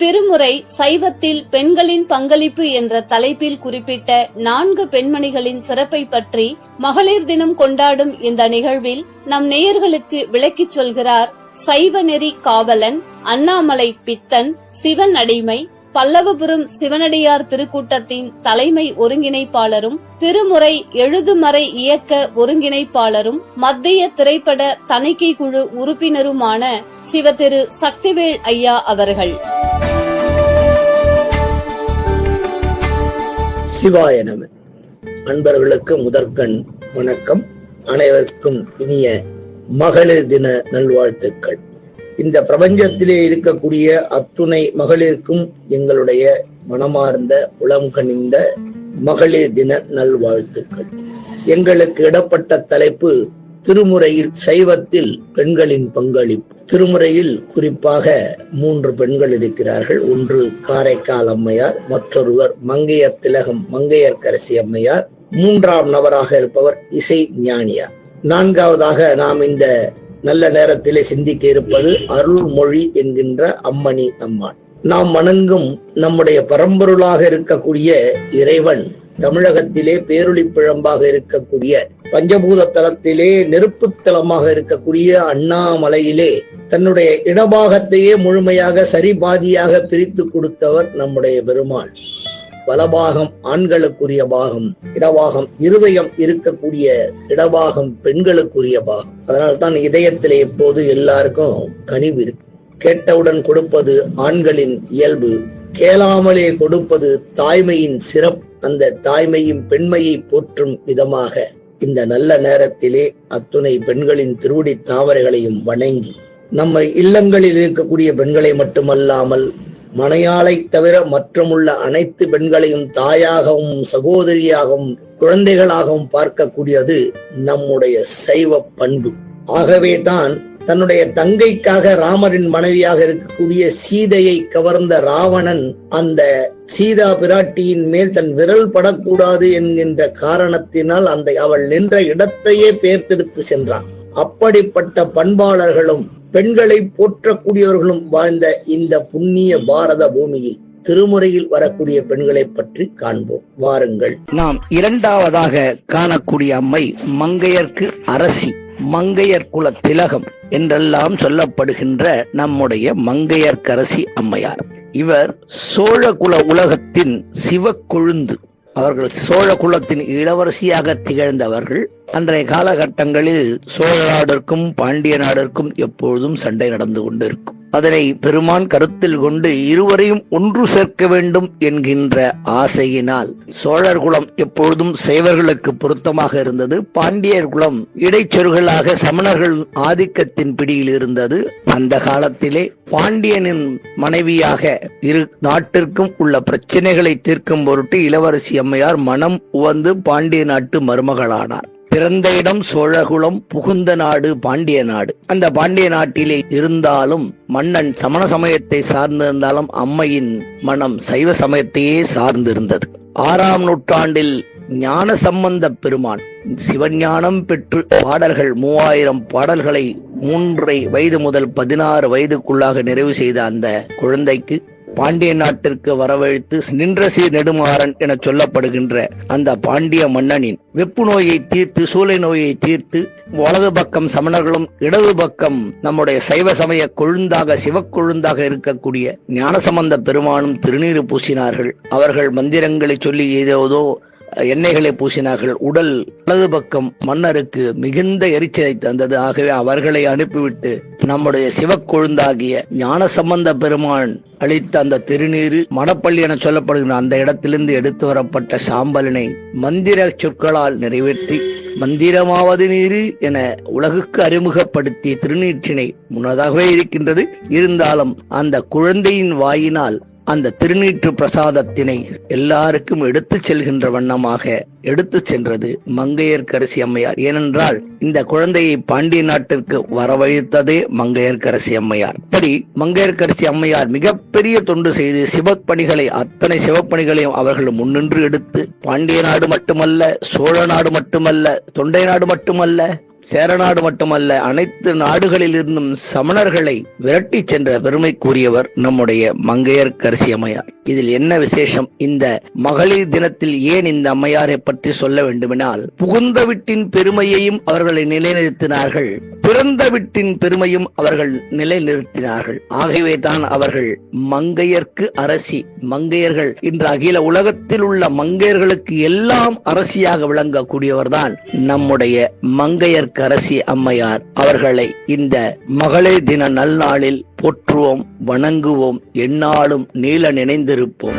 திருமுறை சைவத்தில் பெண்களின் பங்களிப்பு என்ற தலைப்பில் குறிப்பிட்ட நான்கு பெண்மணிகளின் சிறப்பை பற்றி மகளிர் தினம் கொண்டாடும் இந்த நிகழ்வில் நம் நேயர்களுக்கு விளக்கிச் சொல்கிறார் சைவ நெறி காவலன் அண்ணாமலை பித்தன் சிவன் அடிமை பல்லவபுரம் சிவனடியார் திருக்கூட்டத்தின் தலைமை ஒருங்கிணைப்பாளரும் திருமுறை எழுதுமறை இயக்க ஒருங்கிணைப்பாளரும் மத்திய திரைப்பட தணிக்கை குழு உறுப்பினருமான சிவ திரு. சக்திவேல் ஐயா அவர்கள். சிவாய நம அன்பர்களுக்கு முதற்கண் வணக்கம். அனைவருக்கும் இனிய மகளிர் தின நல்வாழ்த்துக்கள். இந்த பிரபஞ்சத்திலே இருக்கக்கூடிய அத்துணை மகளிருக்கும் எங்களுடைய மனமார்ந்த உளம் கனிந்த மகளிர் தின நல்வாழ்த்துக்கள். எங்களுக்கு இடப்பட்ட தலைப்பு திருமுறையில் சைவத்தில் பெண்களின் பங்களிப்பு. திருமுறையில் குறிப்பாக மூன்று பெண்கள் இருக்கிறார்கள். ஒன்று காரைக்கால் அம்மையார் மற்றொருவர் மங்கையர் திலகம் மங்கையர்கரசி அம்மையார். மூன்றாம் நபராக இருப்பவர் இசை ஞானியார். நான்காவதாக நாம் இந்த நல்ல நேரத்திலே சிந்திக்க இருப்பது அருள்மொழி என்கின்ற அம்மணி அம்மாள். நாம் வணங்கும் நம்முடைய பரம்பொருளாக இருக்கக்கூடிய இறைவன் தமிழகத்திலே பேரொளி பிழம்பாக இருக்கக்கூடிய பஞ்சபூத தலத்திலே நெருப்பு தலமாக இருக்கக்கூடிய அண்ணாமலையிலே தன்னுடைய இடபாகத்தையே முழுமையாக சரிபாதியாக பிரித்து கொடுத்தவர் நம்முடைய பெருமாள். வலபாகம் ஆண்களுக்குரிய பாகம் இடபாகம் இருதயம் இருக்கக்கூடிய இடபாகம் பெண்களுக்குரிய பாகம். அதனால்தான் இதயத்திலே எப்போது எல்லாருக்கும் கனிவு இருக்கு. கேட்டவுடன் கொடுப்பது ஆண்களின் இயல்பு கேளாமலே கொடுப்பது தாய்மையின் சிறப்பு. அந்த தாய்மையும் பெண்மையை போற்றும் விதமாக இந்த நல்ல நேரத்திலே அத்துணை பெண்களின் திருவடி தாமரைகளையும் வணங்கி நம்ம இல்லங்களில் இருக்கக்கூடிய பெண்களை மட்டுமல்லாமல் மனையாளை தவிர மற்றமுள்ள அனைத்து பெண்களையும் தாயாகவும் சகோதரியாகவும் குழந்தைகளாகவும் பார்க்கக்கூடியது நம்முடைய சைவ பண்பு. ஆகவே தான் தன்னுடைய தங்கைக்காக ராமரின் மனைவியாக இருக்கக்கூடிய சீதையை கவர்ந்த ராவணன் அந்த சீதா பிராட்டியின் மேல் தன் விரல் படக்கூடாது என்கின்ற காரணத்தினால் அந்த அவள் நின்ற இடத்தையே பேர்த்தெடுத்து சென்றான். அப்படிப்பட்ட பண்பாளர்களும் பெண்களை போற்றக்கூடியவர்களும் வாழ்ந்த இந்த புண்ணிய பாரத பூமியில் திருமுறையில் வரக்கூடிய பெண்களை பற்றி காண்போம். வாருங்கள். நாம் இரண்டாவதாக காணக்கூடிய அம்மை மங்கையர்க்கு அரசி மங்கையர் குல திலகம். என்றெல்லாம் சொல்லப்படுகின்ற நம்முடைய மங்கையர்க்கரசி அம்மையார். இவர் சோழ குல உலகத்தின் சிவக்கொழுந்து அவர்கள் சோழ குலத்தின் இளவரசியாக திகழ்ந்தவர்கள். அன்றைய காலகட்டங்களில் சோழ நாடிற்கும் பாண்டிய நாடிற்கும் எப்பொழுதும் சண்டை நடந்து கொண்டிருக்கும். அதனை பெருமான் கருத்தில் கொண்டு இருவரையும் ஒன்று சேர்க்க வேண்டும் என்கின்ற ஆசையினால் சோழர் குலம் எப்பொழுதும் சேவர்களுக்கு பொருத்தமாக இருந்தது. பாண்டியர் குலம் இடைச்சொற்களாக சமணர்கள் ஆதிக்கத்தின் பிடியில் இருந்தது. அந்த காலத்திலே பாண்டியனின் மனைவியாக இரு நாட்டிற்கும் உள்ள பிரச்சனைகளை தீர்க்கும் பொருட்டு இளவரசி அம்மையார் மனம் உவந்து பாண்டிய நாட்டு மருமகளானார். பிறந்த இடம் சோழகுலம் புகுந்த நாடு பாண்டிய நாடு. அந்த பாண்டிய நாட்டிலே இருந்தாலும் மன்னன் சமண சமயத்தை சார்ந்திருந்தாலும் அம்மையின் மனம் சைவ சமயத்தையே சார்ந்திருந்தது. ஆறாம் நூற்றாண்டில் ஞான சம்பந்த பெருமான் சிவஞானம் பெற்று பாடல்கள் மூவாயிரம் பாடல்களை மூன்றை வயது முதல் பதினாறு வயதுக்குள்ளாக நிறைவு செய்த அந்த குழந்தைக்கு பாண்டிய நாட்டிற்கு வரவழைத்து நின்ற சீர் நெடுமாறன் என சொல்லப்படுகின்ற அந்த பாண்டிய மன்னனின் வெப்பு நோயை தீர்த்து சூளை நோயை தீர்த்து வலது பக்கம் சமணர்களும் இடது பக்கம் நம்முடைய சைவ சமய கொழுந்தாக சிவக்கொழுந்தாக இருக்கக்கூடிய ஞானசம்பந்த பெருமானும் திருநீறு பூசினார்கள். அவர்கள் மந்திரங்களை சொல்லி ஏதோதோ எண்ணெய்களை பூசினார்கள். உடல் வலது பக்கம் மன்னருக்கு மிகுந்த எரிச்சலை தந்தது. ஆகவே அவர்களை அனுப்பிவிட்டு நம்முடைய சிவக்கொழுந்தாகிய ஞான சம்பந்த பெருமான் அளித்த அந்த திருநீரு மணப்பள்ளி என சொல்லப்படுகிற அந்த இடத்திலிருந்து எடுத்து வரப்பட்ட சாம்பலினை மந்திர சொற்களால் நிறைவேற்றி மந்திரமாவது நீரு என உலகுக்கு அறிமுகப்படுத்திய திருநீற்றினை முன்னதாகவே இருக்கின்றது. இருந்தாலும் அந்த குழந்தையின் வாயினால் அந்த திருநீற்று பிரசாதத்தினை எல்லாருக்கும் எடுத்துச் செல்கின்ற வண்ணமாக எடுத்துச் சென்றது மங்கையர்கரசி அம்மையார். ஏனென்றால் இந்த குழந்தையை பாண்டிய நாட்டிற்கு வரவழைத்ததே மங்கையர்கரசி அம்மையார். இப்படி மங்கையர்கரசி அம்மையார் மிகப்பெரிய தொண்டு செய்து சிவப்பணிகளை அத்தனை சிவப்பணிகளையும் அவர்கள் முன்னின்று எடுத்து பாண்டிய நாடு மட்டுமல்ல சோழ நாடு மட்டுமல்ல தொண்டை நாடு மட்டுமல்ல சேரநாடு மட்டுமல்ல அனைத்து நாடுகளில் இருந்தும் சமணர்களை விரட்டி சென்ற பெருமைக்குரியவர் நம்முடைய மங்கையர் அம்மையார். இதில் என்ன விசேஷம்? இந்த மகளிர் தினத்தில் ஏன் இந்த அம்மையாரை பற்றி சொல்ல வேண்டுமெனால் புகுந்த வீட்டின் பெருமையையும் அவர்களை நிலைநிறுத்தினார்கள். பிறந்த வீட்டின் பெருமையும் அவர்கள் நிலைநிறுத்தினார்கள். ஆகவே தான் அவர்கள் மங்கையர்க்கு அரசி மங்கையர்கள் இன்று அகில உலகத்தில் உள்ள மங்கையர்களுக்கு எல்லாம் அரசியாக விளங்கக்கூடியவர்தான் நம்முடைய மங்கையர்க்கு அரசி அம்மையார். அவர்களை இந்த மகளிர் தின நல்நாளில் போற்றுவோம் வணங்குவோம் எந்நாளும் நீல நினைந்திருப்போம்.